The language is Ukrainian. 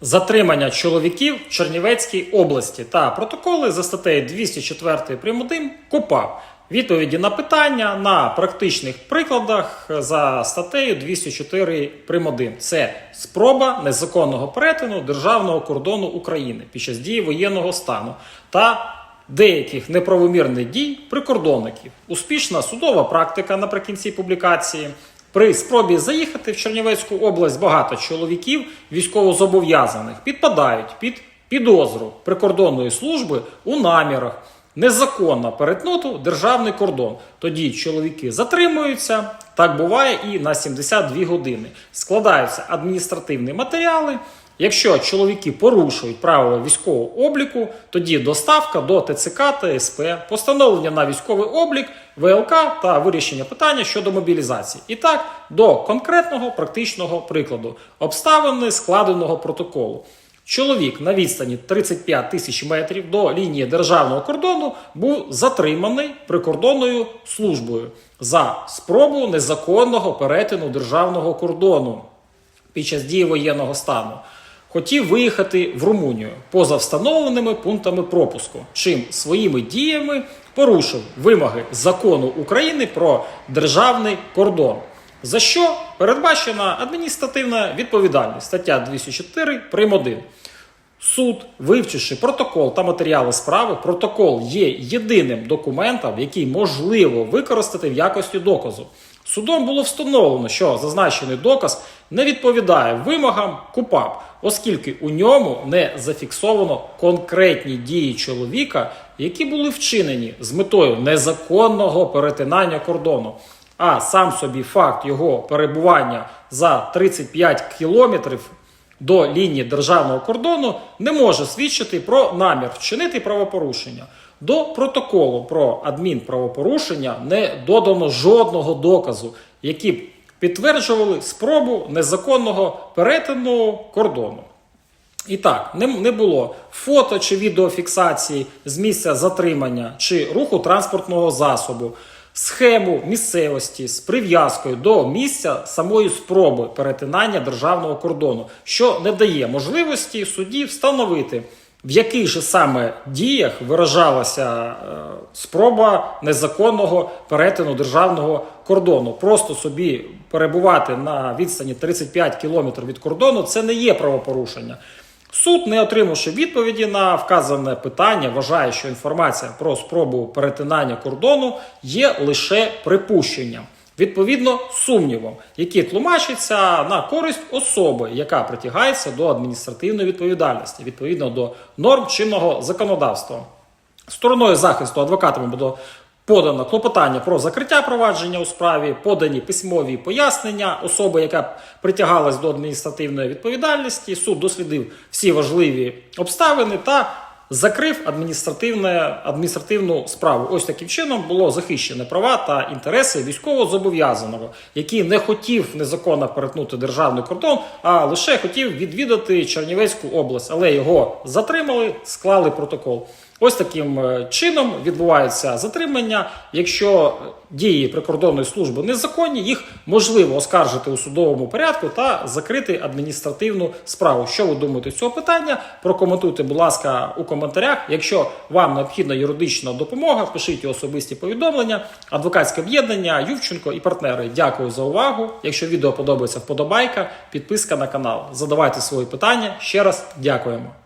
затримання чоловіків в Чернівецькій області та протоколи за статтею 204 прим. 1 КУПАП. Відповіді на питання на практичних прикладах за статтею 204 прим. 1. Це спроба незаконного перетину державного кордону України під час дії воєнного стану та деяких неправомірних дій прикордонників. Успішна судова практика наприкінці публікації. При спробі заїхати в Чернівецьку область багато чоловіків військовозобов'язаних підпадають під підозру прикордонної служби у намірах незаконно перетнути державний кордон. Тоді чоловіки затримуються. Так буває і на 72 години. Складаються адміністративні матеріали. Якщо чоловіки порушують правила військового обліку, тоді доставка до ТЦК та СП, постановлення на військовий облік, ВЛК та вирішення питання щодо мобілізації. І так, до конкретного практичного прикладу обставини складеного протоколу. Чоловік на відстані 35 тисяч метрів до лінії державного кордону був затриманий прикордонною службою за спробу незаконного перетину державного кордону під час дії воєнного стану. Хотів виїхати в Румунію поза встановленими пунктами пропуску, чим своїми діями порушив вимоги закону України про державний кордон. За що передбачена адміністративна відповідальність стаття 204 прим. 1. Суд, вивчивши протокол та матеріали справи, протокол є єдиним документом, який можливо використати в якості доказу. Судом було встановлено, що зазначений доказ не відповідає вимогам КУПАП, оскільки у ньому не зафіксовано конкретні дії чоловіка, які були вчинені з метою незаконного перетинання кордону. А сам собі факт його перебування за 35 кілометрів до лінії державного кордону не може свідчити про намір вчинити правопорушення. До протоколу про адмінправопорушення не додано жодного доказу, які б підтверджували спробу незаконного перетину кордону. І так, не, було фото чи відеофіксації з місця затримання чи руху транспортного засобу, схему місцевості з прив'язкою до місця самої спроби перетинання державного кордону, що не дає можливості судді встановити, в яких же саме діях виражалася е, спроба незаконного перетину державного кордону. Просто собі перебувати на відстані 35 кілометрів від кордону це не є правопорушення. Суд, не отримавши відповіді на вказане питання, вважає, що інформація про спробу перетинання кордону є лише припущенням, відповідно сумнівом, який тлумачиться на користь особи, яка притягається до адміністративної відповідальності відповідно до норм чинного законодавства. Стороною захисту адвокатами буде подано клопотання про закриття провадження у справі, подані письмові пояснення особи, яка притягалась до адміністративної відповідальності. Суд дослідив всі важливі обставини та закрив адміністративне, адміністративну справу. Ось таким чином було захищено права та інтереси військовозобов'язаного, який не хотів незаконно перетнути державний кордон, а лише хотів відвідати Чернівецьку область, але його затримали, склали протокол. Ось таким е, чином відбувається затримання. Якщо дії прикордонної служби незаконні, їх можливо оскаржити у судовому порядку та закрити адміністративну справу. Що ви думаєте з цього питання? Прокоментуйте, будь ласка, у коментарях. Якщо вам необхідна юридична допомога, пишіть особисті повідомлення, адвокатське об'єднання, Ювченко і партнери. Дякую за увагу. Якщо відео подобається, вподобайка, підписка на канал. Задавайте свої питання. Ще раз дякуємо.